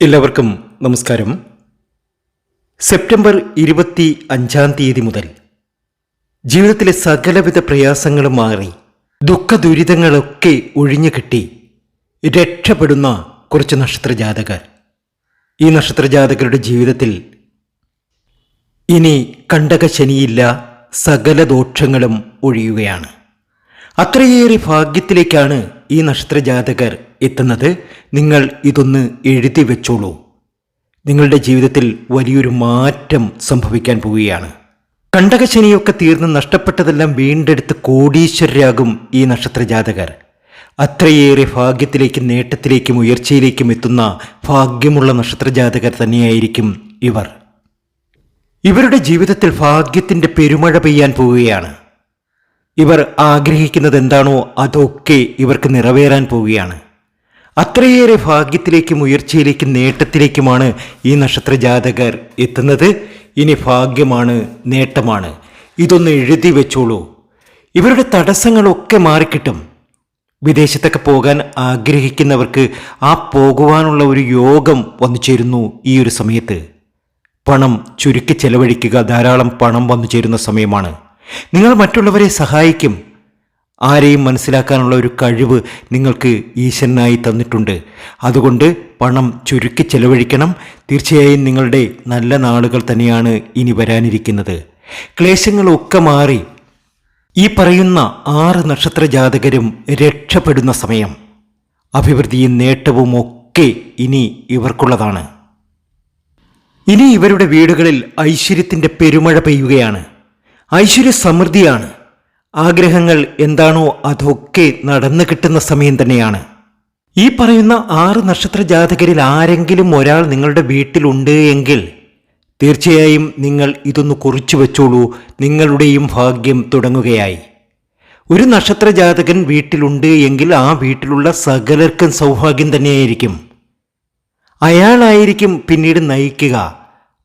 എല്ലാവർക്കും നമസ്കാരം. സെപ്റ്റംബർ ഇരുപത്തി അഞ്ചാം തീയതി മുതൽ ജീവിതത്തിലെ സകലവിധ പ്രയാസങ്ങളും മാറി ദുഃഖ ദുരിതങ്ങളൊക്കെ ഒഴിഞ്ഞു കിട്ടി രക്ഷപ്പെടുന്ന കുറച്ച് നക്ഷത്രജാതകർ. ഈ നക്ഷത്രജാതകരുടെ ജീവിതത്തിൽ ഇനി കണ്ടകശനിയില്ല സകല ദോഷങ്ങളും ഒഴിയുകയാണ്. അത്രയേറെ ഭാഗ്യത്തിലേക്കാണ് ഈ നക്ഷത്രജാതകർ എത്തുന്നത്. നിങ്ങൾ ഇതൊന്ന് എഴുതി വെച്ചോളൂ. നിങ്ങളുടെ ജീവിതത്തിൽ വലിയൊരു മാറ്റം സംഭവിക്കാൻ പോവുകയാണ്. കണ്ടകശനിയൊക്കെ തീർന്ന് നഷ്ടപ്പെട്ടതെല്ലാം വീണ്ടെടുത്ത് കോടീശ്വരരാകും ഈ നക്ഷത്ര ജാതകർ അത്രയേറെ ഭാഗ്യത്തിലേക്കും നേട്ടത്തിലേക്കും ഉയർച്ചയിലേക്കും എത്തുന്ന ഭാഗ്യമുള്ള നക്ഷത്ര ജാതകർ തന്നെയായിരിക്കും ഇവർ. ഇവരുടെ ജീവിതത്തിൽ ഭാഗ്യത്തിന്റെ പെരുമഴ പെയ്യാൻ പോവുകയാണ്. ഇവർ ആഗ്രഹിക്കുന്നത് എന്താണോ അതൊക്കെ ഇവർക്ക് നിറവേറാൻ പോവുകയാണ്. അത്രയേറെ ഭാഗ്യത്തിലേക്കും ഉയർച്ചയിലേക്കും നേട്ടത്തിലേക്കുമാണ് ഈ നക്ഷത്ര ജാതകർ എത്തുന്നത്. ഇനി ഭാഗ്യമാണ് നേട്ടമാണ്. ഇതൊന്ന് എഴുതി വെച്ചോളൂ. ഇവരുടെ തടസ്സങ്ങളൊക്കെ മാറിക്കിട്ടും. വിദേശത്തൊക്കെ പോകാൻ ആഗ്രഹിക്കുന്നവർക്ക് ആ പോകുവാനുള്ള ഒരു യോഗം വന്നു ചേരുന്നു ഈ ഒരു സമയത്ത്. പണം ചുരുക്കി ചെലവഴിക്കുക ധാരാളം പണം വന്നു ചേരുന്ന സമയമാണ്. നിങ്ങൾ മറ്റുള്ളവരെ സഹായിക്കും. ആരെയും മനസ്സിലാക്കാനുള്ള ഒരു കഴിവ് നിങ്ങൾക്ക് ഈശ്വരനായി തന്നിട്ടുണ്ട്. അതുകൊണ്ട് പണം ചുരുക്കി ചെലവഴിക്കണം. തീർച്ചയായും നിങ്ങളുടെ നല്ല നാളുകൾ തന്നെയാണ് ഇനി വരാനിരിക്കുന്നത്. ക്ലേശങ്ങളൊക്കെ മാറി. ഈ പറയുന്ന ആറ് നക്ഷത്ര ജാതകരും രക്ഷപ്പെടുന്ന സമയം. അഭിവൃദ്ധിയും നേട്ടവും ഒക്കെ ഇനി ഇവർക്കുള്ളതാണ്. ഇനി ഇവരുടെ വീടുകളിൽ ഐശ്വര്യത്തിന്റെ പെരുമഴ പെയ്യുകയാണ്. ഐശ്വര്യ സമൃദ്ധിയാണ് ആഗ്രഹങ്ങൾ എന്താണോ അതൊക്കെ നടന്നു കിട്ടുന്ന സമയം തന്നെയാണ്. ഈ പറയുന്ന ആറ് നക്ഷത്ര ജാതകരിൽ ആരെങ്കിലും ഒരാൾ നിങ്ങളുടെ വീട്ടിലുണ്ട് എങ്കിൽ തീർച്ചയായും നിങ്ങൾ ഇതൊന്ന് കുറിച്ചു വെച്ചോളൂ നിങ്ങളുടെയും ഭാഗ്യം തുടങ്ങുകയായി. ഒരു നക്ഷത്ര ജാതകൻ വീട്ടിലുണ്ട് എങ്കിൽ ആ വീട്ടിലുള്ള സകലർക്കും സൗഭാഗ്യം തന്നെയായിരിക്കും. അയാളായിരിക്കും പിന്നീട് നയിക്കുക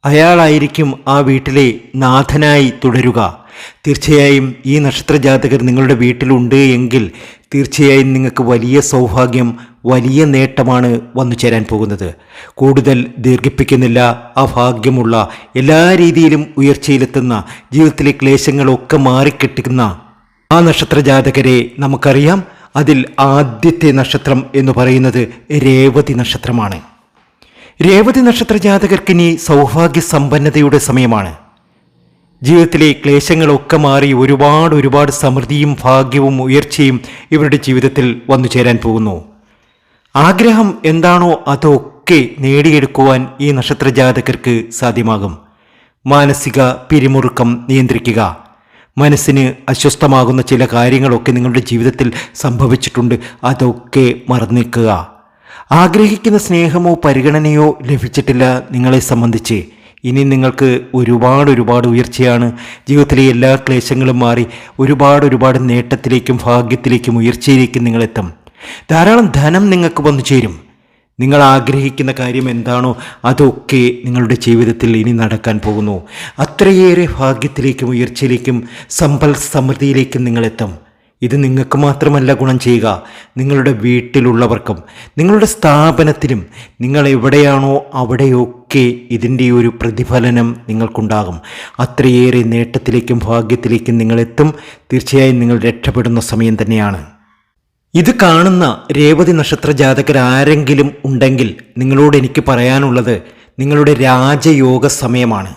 അയാളായിരിക്കും ആ വീട്ടിലെ നാഥനായി തുടരുക. തീർച്ചയായും ഈ നക്ഷത്ര ജാതകർ നിങ്ങളുടെ വീട്ടിലുണ്ട് എങ്കിൽ തീർച്ചയായും നിങ്ങൾക്ക് വലിയ സൗഭാഗ്യം വലിയ നേട്ടമാണ് വന്നു ചേരാൻ പോകുന്നത്. കൂടുതൽ ദീർഘിപ്പിക്കുന്നില്ല ആ ഭാഗ്യമുള്ള എല്ലാ രീതിയിലും ഉയർച്ചയിലെത്തുന്ന ജീവിതത്തിലെ ക്ലേശങ്ങളൊക്കെ മാറിക്കിട്ടുന്ന ആ നക്ഷത്രജാതകരെ നമുക്കറിയാം. അതിൽ ആദ്യത്തെ നക്ഷത്രം എന്ന് പറയുന്നത് രേവതി നക്ഷത്രമാണ്. രേവതി നക്ഷത്ര ജാതകർക്കിനി സൗഭാഗ്യ സമ്പന്നതയുടെ സമയമാണ്. ജീവിതത്തിലെ ക്ലേശങ്ങളൊക്കെ മാറി ഒരുപാട് ഒരുപാട് സമൃദ്ധിയും ഭാഗ്യവും ഉയർച്ചയും ഇവരുടെ ജീവിതത്തിൽ വന്നു ചേരാൻ പോകുന്നു. ആഗ്രഹം എന്താണോ അതൊക്കെ നേടിയെടുക്കുവാൻ ഈ നക്ഷത്ര ജാതകർക്ക് സാധ്യമാകും. മാനസിക പിരിമുറുക്കം നിയന്ത്രിക്കുക. മനസ്സിന് അസ്വസ്ഥമാകുന്ന ചില കാര്യങ്ങളൊക്കെ നിങ്ങളുടെ ജീവിതത്തിൽ സംഭവിച്ചിട്ടുണ്ട്. അതൊക്കെ മറന്നേക്കുക. ആഗ്രഹിക്കുന്ന സ്നേഹമോ പരിഗണനയോ ലഭിച്ചിട്ടില്ല നിങ്ങളെ സംബന്ധിച്ച്. ഇനി നിങ്ങൾക്ക് ഒരുപാട് ഒരുപാട് ഉയർച്ചയാണ്. ജീവിതത്തിലെ എല്ലാ ക്ലേശങ്ങളും മാറി ഒരുപാട് ഒരുപാട് നേട്ടത്തിലേക്കും ഭാഗ്യത്തിലേക്കും ഉയർച്ചയിലേക്കും നിങ്ങളെത്തും. ധാരാളം ധനം നിങ്ങൾക്ക് വന്നു ചേരും. നിങ്ങൾ ആഗ്രഹിക്കുന്ന കാര്യം എന്താണോ അതൊക്കെ നിങ്ങളുടെ ജീവിതത്തിൽ ഇനി നടക്കാൻ പോകുന്നു. അത്രയേറെ ഭാഗ്യത്തിലേക്കും ഉയർച്ചയിലേക്കും സമ്പൽ സമൃദ്ധിയിലേക്കും നിങ്ങളെത്തും. ഇത് നിങ്ങൾക്ക് മാത്രമല്ല ഗുണം ചെയ്യുക. നിങ്ങളുടെ വീട്ടിലുള്ളവർക്കും നിങ്ങളുടെ സ്ഥാപനത്തിനും നിങ്ങൾ എവിടെയാണോ അവിടെയൊക്കെ ഇതിന്റെ ഒരു പ്രതിഫലനം നിങ്ങൾക്കുണ്ടാകും. അത്രയേറെ നേട്ടത്തിലേക്കും ഭാഗ്യത്തിലേക്കും നിങ്ങളെത്തും. തീർച്ചയായും നിങ്ങൾ രക്ഷപ്പെടുന്ന സമയം തന്നെയാണ്. ഇത് കാണുന്ന രേവതി നക്ഷത്ര ജാതകർ ആരെങ്കിലും ഉണ്ടെങ്കിൽ നിങ്ങളോട് എനിക്ക് പറയാനുള്ളത് നിങ്ങളുടെ രാജയോഗ സമയമാണ്.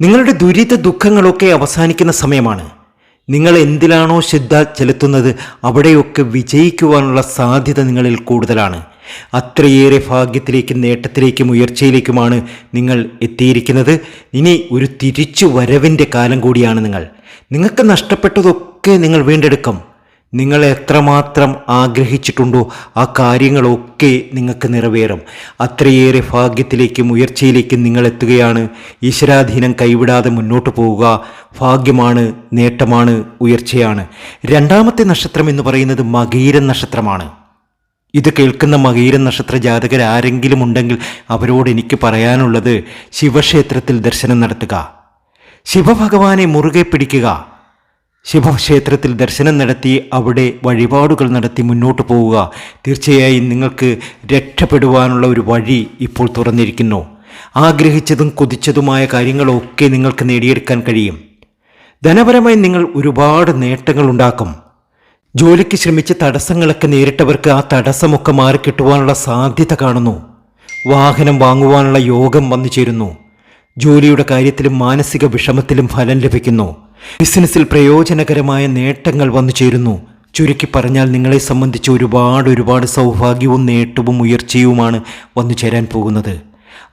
നിങ്ങളുടെ ദുരിത ദുഃഖങ്ങളൊക്കെ അവസാനിക്കുന്ന സമയമാണ്. നിങ്ങൾ എന്തിലാണോ ശ്രദ്ധ ചെലുത്തുന്നത് അവിടെയൊക്കെ വിജയിക്കുവാനുള്ള സാധ്യത നിങ്ങളിൽ കൂടുതലാണ്. അത്രയേറെ ഭാഗ്യത്തിലേക്കും നേട്ടത്തിലേക്കും ഉയർച്ചയിലേക്കുമാണ് നിങ്ങൾ എത്തിയിരിക്കുന്നത്. ഇനി ഒരു തിരിച്ചു വരവിന്റെ കാലം കൂടിയാണ് നിങ്ങൾ. നിങ്ങൾക്ക് നഷ്ടപ്പെട്ടതൊക്കെ നിങ്ങൾ വീണ്ടെടുക്കും. നിങ്ങൾ എത്രമാത്രം ആഗ്രഹിച്ചിട്ടുണ്ടോ ആ കാര്യങ്ങളൊക്കെ നിങ്ങൾക്ക് നിറവേറും. അത്രയേറെ ഭാഗ്യത്തിലേക്കും ഉയർച്ചയിലേക്കും നിങ്ങൾ എത്തുകയാണ്. ഈശ്വരാധീനം കൈവിടാതെ മുന്നോട്ട് പോവുക ഭാഗ്യമാണ് നേട്ടമാണ് ഉയർച്ചയാണ്. രണ്ടാമത്തെ നക്ഷത്രം എന്ന് പറയുന്നത് മകീരൻ നക്ഷത്രമാണ്. ഇത് കേൾക്കുന്ന മകീര നക്ഷത്ര ജാതകർ ആരെങ്കിലും ഉണ്ടെങ്കിൽ അവരോട് എനിക്ക് പറയാനുള്ളത് ശിവക്ഷേത്രത്തിൽ ദർശനം നടത്തുക. ശിവഭഗവാനെ മുറുകെ പിടിക്കുക. ശിവക്ഷേത്രത്തിൽ ദർശനം നടത്തി അവിടെ വഴിപാടുകൾ നടത്തി മുന്നോട്ട് പോവുക. തീർച്ചയായും നിങ്ങൾക്ക് രക്ഷപ്പെടുവാനുള്ള ഒരു വഴി ഇപ്പോൾ തുറന്നിരിക്കുന്നു. ആഗ്രഹിച്ചതും കൊതിച്ചതുമായ കാര്യങ്ങളൊക്കെ നിങ്ങൾക്ക് നേടിയെടുക്കാൻ കഴിയും. ധനപരമായി നിങ്ങൾ ഒരുപാട് നേട്ടങ്ങൾ ഉണ്ടാക്കും. ജോലിക്ക് ശ്രമിച്ച് തടസ്സങ്ങളൊക്കെ നേരിട്ടവർക്ക് ആ തടസ്സമൊക്കെ മാറിക്കിട്ടുവാനുള്ള സാധ്യത കാണുന്നു. വാഹനം വാങ്ങുവാനുള്ള യോഗം വന്നു ചേരുന്നു. ജോലിയുടെ കാര്യത്തിലും മാനസിക വിഷമത്തിലും ഫലം ലഭിക്കുന്നു. ബിസിനസ്സിൽ പ്രയോജനകരമായ നേട്ടങ്ങൾ വന്നു ചേരുന്നു. ചുരുക്കി പറഞ്ഞാൽ നിങ്ങളെ സംബന്ധിച്ച് ഒരുപാട് ഒരുപാട് സൗഭാഗ്യവും നേട്ടവും ഉയർച്ചയുമാണ് വന്നു ചേരാൻ പോകുന്നത്.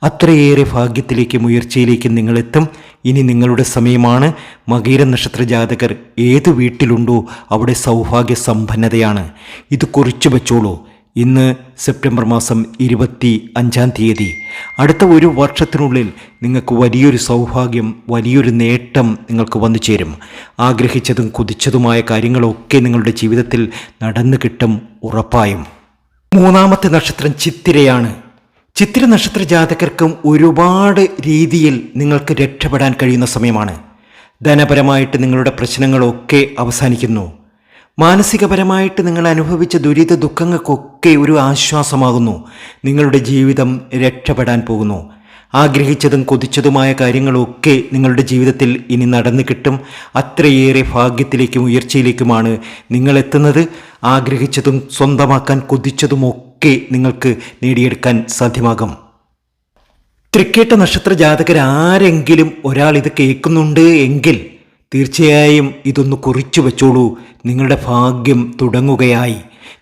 അത്രയേറെ ഭാഗ്യത്തിലേക്കും ഉയർച്ചയിലേക്കും നിങ്ങളെത്തും. ഇനി നിങ്ങളുടെ സമയമാണ്. മകീര നക്ഷത്ര ജാതകർ ഏത് വീട്ടിലുണ്ടോ അവിടെ സൗഭാഗ്യ സമ്പന്നതയാണ് ഇത് കുറിച്ചു വെച്ചോളൂ. ഇന്ന് സെപ്റ്റംബർ മാസം ഇരുപത്തി അഞ്ചാം തീയതി. അടുത്ത ഒരു വർഷത്തിനുള്ളിൽ നിങ്ങൾക്ക് വലിയൊരു സൗഭാഗ്യം വലിയൊരു നേട്ടം നിങ്ങൾക്ക് വന്നു ചേരും. ആഗ്രഹിച്ചതും കുതിച്ചതുമായ കാര്യങ്ങളൊക്കെ നിങ്ങളുടെ ജീവിതത്തിൽ നടന്നു കിട്ടും ഉറപ്പായും. മൂന്നാമത്തെ നക്ഷത്രം ചിത്തിരയാണ്. ചിത്തിര നക്ഷത്ര ജാതകർക്കും ഒരുപാട് രീതിയിൽ നിങ്ങൾക്ക് രക്ഷപ്പെടാൻ കഴിയുന്ന സമയമാണ്. ധനപരമായിട്ട് നിങ്ങളുടെ പ്രശ്നങ്ങളൊക്കെ അവസാനിക്കുന്നു. മാനസികപരമായിട്ട് നിങ്ങൾ അനുഭവിച്ച ദുരിത ദുഃഖങ്ങൾക്കൊക്കെ ഒരു ആശ്വാസമാകുന്നു. നിങ്ങളുടെ ജീവിതം രക്ഷപ്പെടാൻ പോകുന്നു. ആഗ്രഹിച്ചതും കൊതിച്ചതുമായ കാര്യങ്ങളൊക്കെ നിങ്ങളുടെ ജീവിതത്തിൽ ഇനി നടന്നു കിട്ടും. അത്രയേറെ ഭാഗ്യത്തിലേക്കും ഉയർച്ചയിലേക്കുമാണ് നിങ്ങൾ എത്തുന്നത്. ആഗ്രഹിച്ചതും സ്വന്തമാക്കാൻ കൊതിച്ചതുമൊക്കെ നിങ്ങൾക്ക് നേടിയെടുക്കാൻ സാധ്യമാകും. തൃക്കേട്ട നക്ഷത്ര ജാതകരാരെങ്കിലും ഒരാൾ ഇത് കേൾക്കുന്നുണ്ട് എങ്കിൽ തീർച്ചയായും ഇതൊന്ന് കുറിച്ചു വെച്ചോളൂ. നിങ്ങളുടെ ഭാഗ്യം തുടങ്ങുകയായി.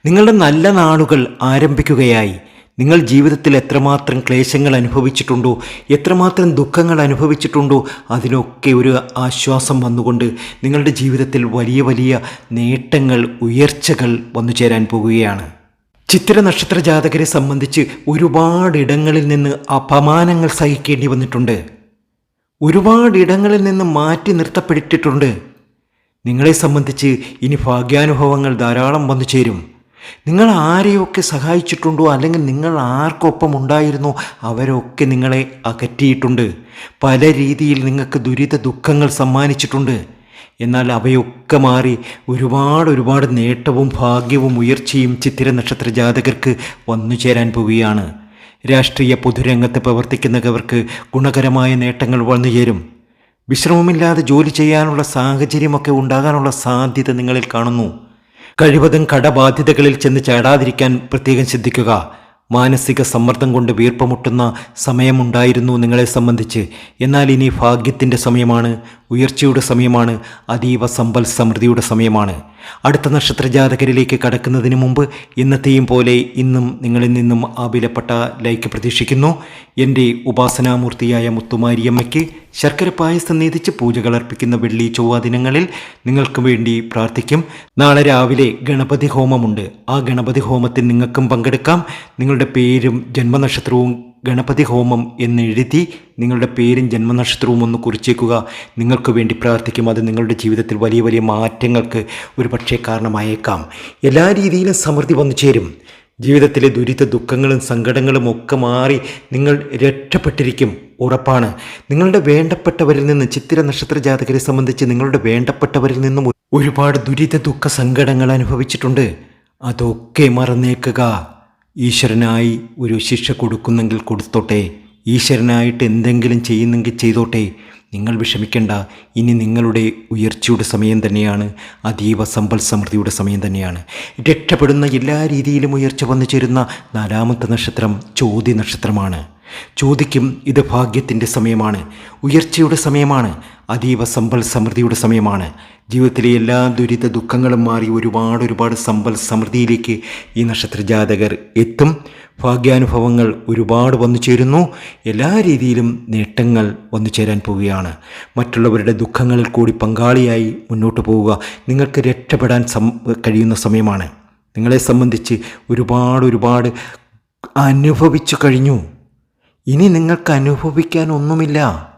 നിങ്ങളുടെ നല്ല നാളുകൾ ആരംഭിക്കുകയായി. നിങ്ങൾ ജീവിതത്തിൽ എത്രമാത്രം ക്ലേശങ്ങൾ അനുഭവിച്ചിട്ടുണ്ടോ എത്രമാത്രം ദുഃഖങ്ങൾ അനുഭവിച്ചിട്ടുണ്ടോ അതിനൊക്കെ ഒരു ആശ്വാസം വന്നുകൊണ്ട് നിങ്ങളുടെ ജീവിതത്തിൽ വലിയ വലിയ നേട്ടങ്ങൾ ഉയർച്ചകൾ വന്നു ചേരാൻ പോകുകയാണ്. ചിത്തിര നക്ഷത്ര ജാതകരെ സംബന്ധിച്ച് ഒരുപാട് ഇടങ്ങളിൽ നിന്ന് അപമാനങ്ങൾ സഹിക്കേണ്ടി വന്നിട്ടുണ്ട്. ഒരുപാട് ഇടങ്ങളിൽ നിന്ന് മാറ്റി നിർത്തപ്പെട്ടിട്ടുണ്ട്. നിങ്ങളെ സംബന്ധിച്ച് ഇനി ഭാഗ്യാനുഭവങ്ങൾ ധാരാളം വന്നു ചേരും. നിങ്ങൾ ആരെയൊക്കെ സഹായിച്ചിട്ടുണ്ടോ അല്ലെങ്കിൽ നിങ്ങൾ ആർക്കൊപ്പം ഉണ്ടായിരുന്നോ അവരൊക്കെ നിങ്ങളെ അകറ്റിയിട്ടുണ്ട്. പല രീതിയിൽ നിങ്ങൾക്ക് ദുരിത ദുഃഖങ്ങൾ സമ്മാനിച്ചിട്ടുണ്ട്. എന്നാൽ അവയൊക്കെ മാറി ഒരുപാട് ഒരുപാട് നേട്ടവും ഭാഗ്യവും ഉയർച്ചയും ചിത്തിര നക്ഷത്ര ജാതകർക്ക് വന്നു ചേരാൻ പോവുകയാണ്. രാഷ്ട്രീയ പൊതുരംഗത്ത് പ്രവർത്തിക്കുന്നവർക്ക് ഗുണകരമായ നേട്ടങ്ങൾ വന്നു ചേരും. വിശ്രമമില്ലാതെ ജോലി ചെയ്യാനുള്ള സാഹചര്യമൊക്കെ ഉണ്ടാകാനുള്ള സാധ്യത നിങ്ങളിൽ കാണുന്നു. കഴിവതും കടബാധ്യതകളിൽ ചെന്ന് ചാടാതിരിക്കാൻ പ്രത്യേകം ശ്രദ്ധിക്കുക. മാനസിക സമ്മർദ്ദം കൊണ്ട് വീർപ്പമുട്ടുന്ന സമയമുണ്ടായിരുന്നു നിങ്ങളെ സംബന്ധിച്ച്. എന്നാൽ ഇനി ഭാഗ്യത്തിന്റെ സമയമാണ് ഉയർച്ചയുടെ സമയമാണ് അതീവ സമ്പൽ സമൃദ്ധിയുടെ സമയമാണ്. അടുത്ത നക്ഷത്ര ജാതകരിലേക്ക് കടക്കുന്നതിന് മുമ്പ് ഇന്നത്തെയും പോലെ ഇന്നും നിങ്ങളിൽ നിന്നും ആ വിലപ്പെട്ട ലൈക്ക് പ്രതീക്ഷിക്കുന്നു. എന്റെ ഉപാസനാമൂർത്തിയായ മുത്തുമാരിയമ്മയ്ക്ക് ശർക്കര പായസം നീതിച്ച് പൂജകൾ അർപ്പിക്കുന്ന വെള്ളി ചൊവ്വ ദിനങ്ങളിൽ നിങ്ങൾക്ക് വേണ്ടി പ്രാർത്ഥിക്കും. നാളെ രാവിലെ ഗണപതി ഹോമമുണ്ട് ആ ഗണപതി ഹോമത്തിൽ നിങ്ങൾക്കും പങ്കെടുക്കാം. നിങ്ങളുടെ പേരും ജന്മനക്ഷത്രവും ഗണപതി ഹോമം എന്നെഴുതി നിങ്ങളുടെ പേരും ജന്മനക്ഷത്രവും ഒന്ന് കുറിച്ചേക്കുക. നിങ്ങൾക്ക് വേണ്ടി പ്രാർത്ഥിക്കും. അത് നിങ്ങളുടെ ജീവിതത്തിൽ വലിയ വലിയ മാറ്റങ്ങൾക്ക് ഒരു പക്ഷേ കാരണമായേക്കാം. എല്ലാ രീതിയിലും സമൃദ്ധി വന്നു ചേരും. ജീവിതത്തിലെ ദുരിത ദുഃഖങ്ങളും സങ്കടങ്ങളും ഒക്കെ മാറി നിങ്ങൾ രക്ഷപ്പെട്ടിരിക്കും. ഉറപ്പാണ്. നിങ്ങളുടെ വേണ്ടപ്പെട്ടവരിൽ നിന്ന് ചിത്തിര നക്ഷത്ര ജാതകരെ സംബന്ധിച്ച് നിങ്ങളുടെ വേണ്ടപ്പെട്ടവരിൽ നിന്നും ഒരുപാട് ദുരിത ദുഃഖ സങ്കടങ്ങൾ അനുഭവിച്ചിട്ടുണ്ട്. അതൊക്കെ മറന്നേക്കുക. ഈശ്വരനായി ഒരു ശിക്ഷ കൊടുക്കുന്നെങ്കിൽ കൊടുത്തോട്ടെ. ഈശ്വരനായിട്ട് എന്തെങ്കിലും ചെയ്യുന്നെങ്കിൽ ചെയ്തോട്ടെ. നിങ്ങൾ വിഷമിക്കേണ്ട. ഇനി നിങ്ങളുടെ ഉയർച്ചയുടെ സമയം തന്നെയാണ്. അതീവ സമ്പൽ സമൃദ്ധിയുടെ സമയം തന്നെയാണ്. രക്ഷപ്പെടുന്ന എല്ലാ രീതിയിലും ഉയർച്ച വന്നു ചേരുന്ന നാലാമത്തെ നക്ഷത്രം ചോദ്യ നക്ഷത്രമാണ്. ചോദിക്കും ഇത് ഭാഗ്യത്തിന്റെ സമയമാണ്. ഉയർച്ചയുടെ സമയമാണ്. അതീവ സമ്പൽ സമൃദ്ധിയുടെ സമയമാണ്. ജീവിതത്തിലെ എല്ലാ ദുരിത ദുഃഖങ്ങളും മാറി ഒരുപാട് ഒരുപാട് സമ്പൽ സമൃദ്ധിയിലേക്ക് ഈ നക്ഷത്ര ജാതകർ എത്തും. ഭാഗ്യാനുഭവങ്ങൾ ഒരുപാട് വന്നു ചേരുന്നു. എല്ലാ രീതിയിലും നേട്ടങ്ങൾ വന്നു ചേരാൻ പോവുകയാണ്. മറ്റുള്ളവരുടെ ദുഃഖങ്ങളിൽ കൂടി പങ്കാളിയായി മുന്നോട്ട് പോവുക നിങ്ങൾക്ക് രക്ഷപ്പെടാൻ കഴിയുന്ന സമയമാണ്. നിങ്ങളെ സംബന്ധിച്ച് ഒരുപാട് ഒരുപാട് അനുഭവിച്ചു കഴിഞ്ഞു. ഇനി നിങ്ങൾക്ക് അനുഭവിക്കാൻ ഒന്നുമില്ല.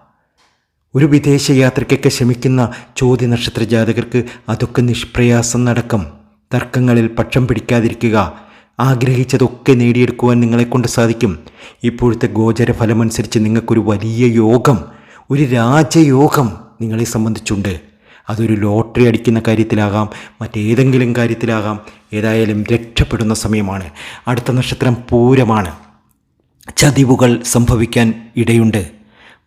ഒരു വിദേശ യാത്രയ്ക്കൊക്കെ ശ്രമിക്കുന്ന ചോദ്യ നക്ഷത്ര ജാതകർക്ക് അതൊക്കെ നിഷ്പ്രയാസം നടക്കും. തർക്കങ്ങളിൽ പക്ഷം പിടിക്കാതിരിക്കുക. ആഗ്രഹിച്ചതൊക്കെ നേടിയെടുക്കുവാൻ നിങ്ങളെക്കൊണ്ട് സാധിക്കും. ഇപ്പോഴത്തെ ഗോചര ഫലമനുസരിച്ച് നിങ്ങൾക്കൊരു വലിയ യോഗം ഒരു രാജയോഗം നിങ്ങളെ സംബന്ധിച്ചുണ്ട്. അതൊരു ലോട്ടറി അടിക്കുന്ന കാര്യത്തിലാകാം മറ്റേതെങ്കിലും കാര്യത്തിലാകാം. ഏതായാലും രക്ഷപ്പെടുന്ന സമയമാണ്. അടുത്ത നക്ഷത്രം പൂരമാണ്. ചതിവുകൾ സംഭവിക്കാൻ ഇടയുണ്ട്.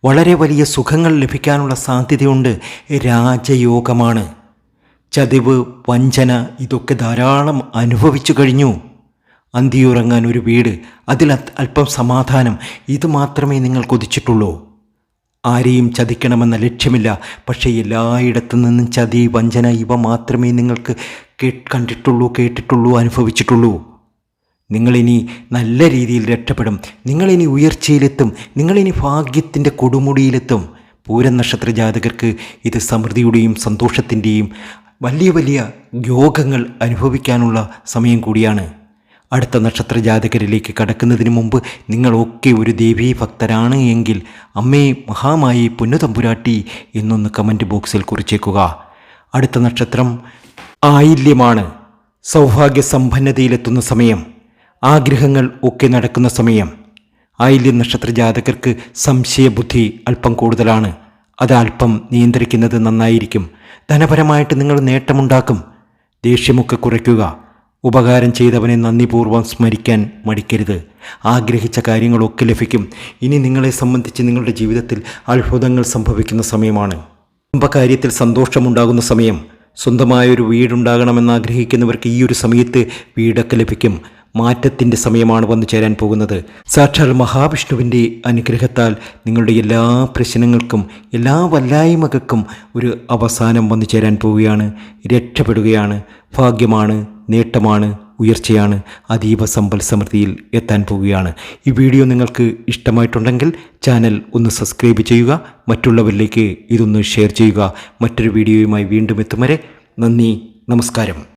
വളരെ വലിയ സുഖങ്ങൾ ലഭിക്കാനുള്ള സാധ്യതയുണ്ട്. രാജയോഗമാണ്. ചതിവ് വഞ്ചന ഇതൊക്കെ ധാരാളം അനുഭവിച്ചു കഴിഞ്ഞു. അന്തിയുറങ്ങാൻ ഒരു വീട് അതിൽ അല്പം സമാധാനം ഇത് മാത്രമേ നിങ്ങൾ കൊതിച്ചിട്ടുള്ളൂ. ആരെയും ചതിക്കണമെന്ന ലക്ഷ്യമില്ല. പക്ഷേ എല്ലായിടത്തു നിന്നും ചതി വഞ്ചന ഇവ മാത്രമേ നിങ്ങൾക്ക് കണ്ടിട്ടുള്ളൂ കേട്ടിട്ടുള്ളൂ അനുഭവിച്ചിട്ടുള്ളൂ. നിങ്ങളിനി നല്ല രീതിയിൽ രക്ഷപ്പെടും. നിങ്ങളിനി ഉയർച്ചയിലെത്തും. നിങ്ങളിനി ഭാഗ്യത്തിന്റെ കൊടുമുടിയിലെത്തും. പൂരം നക്ഷത്ര ജാതകർക്ക് ഇത് സമൃദ്ധിയുടെയും സന്തോഷത്തിന്റെയും വലിയ വലിയ യോഗങ്ങൾ അനുഭവിക്കാനുള്ള സമയം കൂടിയാണ്. അടുത്ത നക്ഷത്ര ജാതകരിലേക്ക് കടക്കുന്നതിന് മുമ്പ് നിങ്ങളൊക്കെ ഒരു ദേവീ ഭക്തരാണ് എങ്കിൽ അമ്മേ മഹാമായി പൊന്നുതമ്പുരാട്ടി എന്നൊന്ന് കമന്റ് ബോക്സിൽ കുറിച്ചേക്കുക. അടുത്ത നക്ഷത്രം ആയില്യമാണ്. സൗഭാഗ്യ സമ്പന്നതയിലെത്തുന്ന സമയം. ആഗ്രഹങ്ങൾ ഒക്കെ നടക്കുന്ന സമയം ആയില്യം നക്ഷത്ര ജാതകർക്ക് സംശയബുദ്ധി അല്പം കൂടുതലാണ്. അത് അല്പം നിയന്ത്രിക്കുന്നത് നന്നായിരിക്കും. ധനപരമായിട്ട് നിങ്ങൾ നേട്ടമുണ്ടാക്കും. ദേഷ്യമൊക്കെ കുറയ്ക്കുക. ഉപകാരം ചെയ്തവനെ നന്ദിപൂർവം സ്മരിക്കാൻ മടിക്കരുത്. ആഗ്രഹിച്ച കാര്യങ്ങളൊക്കെ ലഭിക്കും. ഇനി നിങ്ങളെ സംബന്ധിച്ച് നിങ്ങളുടെ ജീവിതത്തിൽ അത്ഭുതങ്ങൾ സംഭവിക്കുന്ന സമയമാണ്. കുടുംബകാര്യത്തിൽ സന്തോഷമുണ്ടാകുന്ന സമയം. സ്വന്തമായൊരു വീടുണ്ടാകണമെന്ന് ആഗ്രഹിക്കുന്നവർക്ക് ഈ ഒരു സമയത്ത് വീടൊക്കെ ലഭിക്കും. മാറ്റത്തിന്റെ സമയമാണ് വന്നു ചേരാൻ പോകുന്നത്. സാക്ഷാൽ മഹാവിഷ്ണുവിന്റെ അനുഗ്രഹത്താൽ നിങ്ങളുടെ എല്ലാ പ്രശ്നങ്ങൾക്കും എല്ലാ വല്ലായ്മകൾക്കും ഒരു അവസാനം വന്നു ചേരാൻ പോവുകയാണ്. രക്ഷപ്പെടുകയാണ്. ഭാഗ്യമാണ് നേട്ടമാണ് ഉയർച്ചയാണ്. അതീവ സമ്പൽ സമൃദ്ധിയിൽ എത്താൻ പോവുകയാണ്. ഈ വീഡിയോ നിങ്ങൾക്ക് ഇഷ്ടമായിട്ടുണ്ടെങ്കിൽ ചാനൽ ഒന്ന് സബ്സ്ക്രൈബ് ചെയ്യുക മറ്റുള്ളവരിലേക്ക് ഇതൊന്ന് ഷെയർ ചെയ്യുക. മറ്റൊരു വീഡിയോയുമായി വീണ്ടും എത്തും വരെ നന്ദി നമസ്കാരം.